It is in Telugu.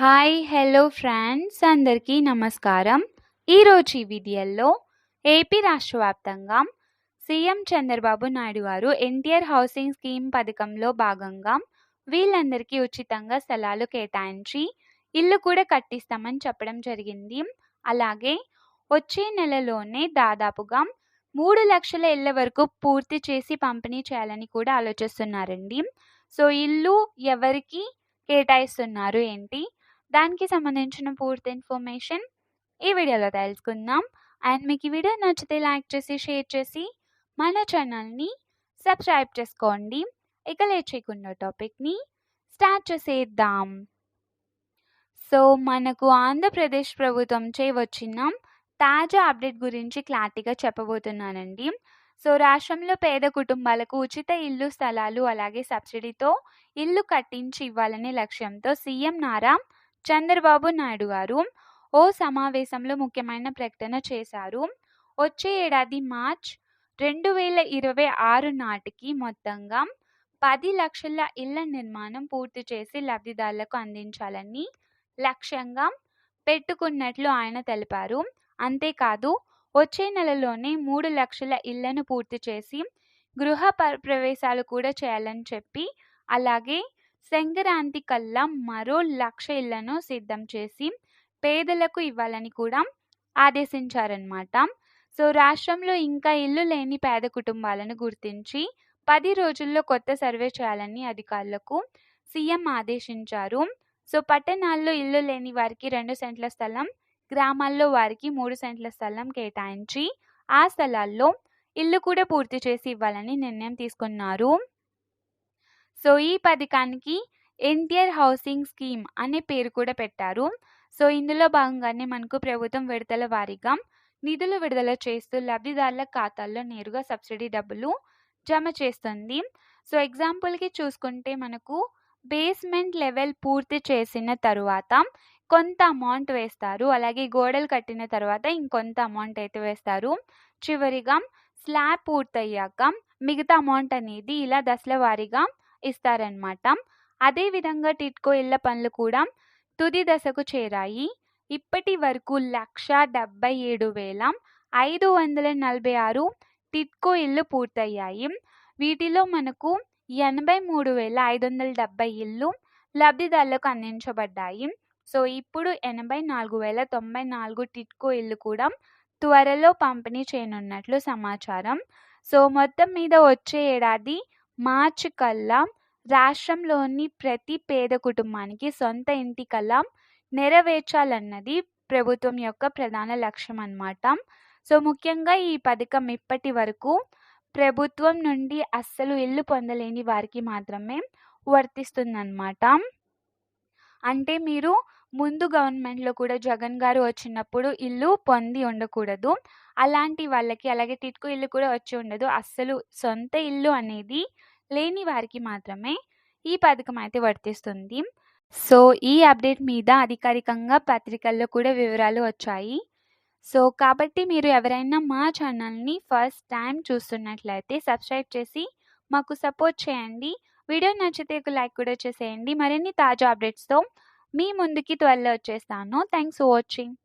హాయ్ హలో ఫ్రెండ్స్ అందరికీ నమస్కారం. ఈరోజు ఈ వీడియోలో ఏపీ రాష్ట్ర వ్యాప్తంగా సీఎం చంద్రబాబు నాయుడు గారు ఎన్టీఆర్ హౌసింగ్ స్కీమ్ పథకంలో భాగంగా వీళ్ళందరికీ ఉచితంగా స్థలాలు కేటాయించి ఇల్లు కూడా కట్టిస్తామని చెప్పడం జరిగింది. అలాగే వచ్చే నెలలోనే దాదాపుగా మూడు లక్షల ఇళ్ళ వరకు పూర్తి చేసి పంపిణీ చేయాలని కూడా ఆలోచిస్తున్నారండి. సో ఇల్లు ఎవరికి కేటాయిస్తున్నారు ఏంటి? దానికి సంబంధించిన పూర్తి ఇన్ఫర్మేషన్ ఈ వీడియోలో తెలుసుకుందాం. అండ్ మీకు ఈ వీడియో నచ్చితే లైక్ చేసి షేర్ చేసి మన ఛానల్ని సబ్స్క్రైబ్ చేసుకోండి. ఇక లేట్ చేయకుండా టాపిక్ని స్టార్ట్ చేసేద్దాం. సో మనకు ఆంధ్రప్రదేశ్ ప్రభుత్వంచే వచ్చిన తాజా అప్డేట్ గురించి క్లారిటీగా చెప్పబోతున్నానండి. సో రాష్ట్రంలో పేద కుటుంబాలకు ఉచిత ఇల్లు స్థలాలు అలాగే సబ్సిడీతో ఇల్లు కట్టించి ఇవ్వాలనే లక్ష్యంతో సీఎం నారా చంద్రబాబు నాయుడు గారు ఓ సమావేశంలో ముఖ్యమైన ప్రకటన చేశారు. వచ్చే ఏడాది మార్చ్ రెండు వేల ఇరవై ఆరు నాటికి మొత్తంగా పది లక్షల ఇళ్ళ నిర్మాణం పూర్తి చేసి లబ్ధిదారులకు అందించాలని లక్ష్యంగా పెట్టుకున్నట్లు ఆయన తెలిపారు. అంతేకాదు వచ్చే నెలలోనే మూడు లక్షల ఇళ్ళను పూర్తి చేసి గృహ ప్రవేశాలు కూడా చేయాలని చెప్పి అలాగే సంక్రాంతి కల్లా మరో లక్ష ఇళ్ళను సిద్ధం చేసి పేదలకు ఇవ్వాలని కూడా ఆదేశించారనమాట సో రాష్ట్రంలో ఇంకా ఇల్లు లేని పేద కుటుంబాలను గుర్తించి పది రోజుల్లో కొత్త సర్వే చేయాలని అధికారులకు సీఎం ఆదేశించారు. సో పట్టణాల్లో ఇల్లు లేని వారికి రెండు సెంట్ల స్థలం గ్రామాల్లో వారికి మూడు సెంట్ల స్థలం కేటాయించి ఆ స్థలాల్లో ఇల్లు కూడా పూర్తి చేసి ఇవ్వాలని నిర్ణయం తీసుకున్నారు. సో ఈ పథకానికి ఎన్టీఆర్ హౌసింగ్ స్కీమ్ అనే పేరు కూడా పెట్టారు. సో ఇందులో భాగంగానే మనకు ప్రభుత్వం విడుదల వారీగా నిధులు విడుదల చేస్తూ లబ్ధిదారుల ఖాతాల్లో నేరుగా సబ్సిడీ డబ్బులు జమ చేస్తుంది. సో ఎగ్జాంపుల్కి చూసుకుంటే మనకు బేస్మెంట్ లెవెల్ పూర్తి చేసిన తరువాత కొంత అమౌంట్ వేస్తారు. అలాగే గోడలు కట్టిన తర్వాత ఇంకొంత అమౌంట్ అయితే వేస్తారు. చివరిగా స్లాబ్ పూర్తయ్యాక మిగతా అమౌంట్ అనేది ఇలా దశల వారీగా ఇస్తారనమాట అదేవిధంగా టిట్కో ఇళ్ళ పనులు కూడా తుది దశకు చేరాయి. ఇప్పటి వరకు లక్ష డెబ్బై ఏడు వేల ఐదు వందల నలభై ఆరు టిట్కో ఇల్లు పూర్తయ్యాయి. వీటిలో మనకు ఎనభై మూడు వేల ఐదు వందల డెబ్బై ఇల్లు లబ్ధిదారులకు అందించబడ్డాయి. సో ఇప్పుడు ఎనభై నాలుగు వేల తొంభై నాలుగు టిట్కో ఇల్లు కూడా త్వరలో పంపిణీ చేయనున్నట్లు సమాచారం. సో మొత్తం మీద వచ్చే ఏడాది మార్చి కల్లా రాష్ట్రంలోని ప్రతి పేద కుటుంబానికి సొంత ఇంటి కల్లా నెరవేర్చాలన్నది ప్రభుత్వం యొక్క ప్రధాన లక్ష్యం అన్నమాట సో ముఖ్యంగా ఈ పథకం ఇప్పటి వరకు ప్రభుత్వం నుండి అస్సలు ఇల్లు పొందలేని వారికి మాత్రమే వర్తిస్తుందన్నమాట. అంటే మీరు ముందు గవర్నమెంట్లో కూడా జగన్ గారు వచ్చినప్పుడు ఇల్లు పొంది ఉండకూడదు. అలాంటి వాళ్ళకి అలాగే తిట్కు ఇల్లు కూడా వచ్చి ఉండదు. అస్సలు సొంత ఇల్లు అనేది లేని వారికి మాత్రమే ఈ పథకం అయితే వర్తిస్తుంది. సో ఈ అప్డేట్ మీద అధికారికంగా పత్రికల్లో కూడా వివరాలు వచ్చాయి. సో కాబట్టి మీరు ఎవరైనా మా ఛానల్ని ఫస్ట్ టైం చూస్తున్నట్లయితే సబ్స్క్రైబ్ చేసి మాకు సపోర్ట్ చేయండి. వీడియో నచ్చితే ఒక లైక్ కూడా చేసేయండి. మరిన్ని తాజా అప్డేట్స్తో మీ ముందుకి త్వరలో వచ్చేస్తాను. Thanks for watching